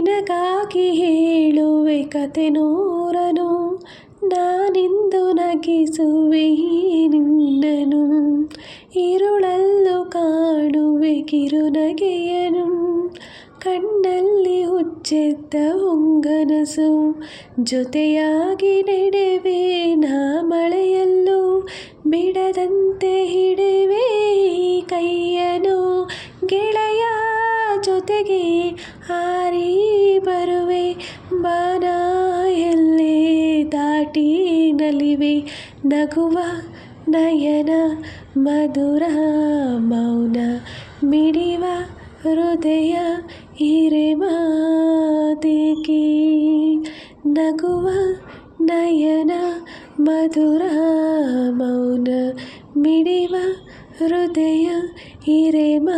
ನಿನಗಾಗಿ ಹೇಳುವೆ ಕತೆ ನೂರನು, ನಾನಿಂದು ನಗಿಸುವೆ ನಿನ್ನನು ಇರುಳಲ್ಲೂ ಕಾಣುವೆ ಕಿರುನಗೆಯನು, ಕಣ್ಣಲ್ಲಿ ಹುಚ್ಚೆದ್ದ ಹೊಂಗನಸು. ಜೊತೆಯಾಗಿ ನೆಡೆವೆ ನಾ ಮಳೆಯಲ್ಲೂ, ಬಿಡದಂತೆ ಹಿಡುವೆ ಕೈಯನು ಗೆಳೆಯ ಜೊತೆಗೆ ಹಾರಿ ಬಾನ ಎಲ್ಲೇ ದಾಟಿ ನಲಿವೆ ನಗುವ ನಯನ ಮಧುರ ಮೌನ, ಮಿಡಿವ ಹೃದಯ ಹಿರೇಮಾತಿಗೆ ನಗುವ ನಯನ ಮಧುರ ಮೌನ, ಮಿಡಿವ ಹೃದಯ ಹಿರೇಮಾತಿಗೆ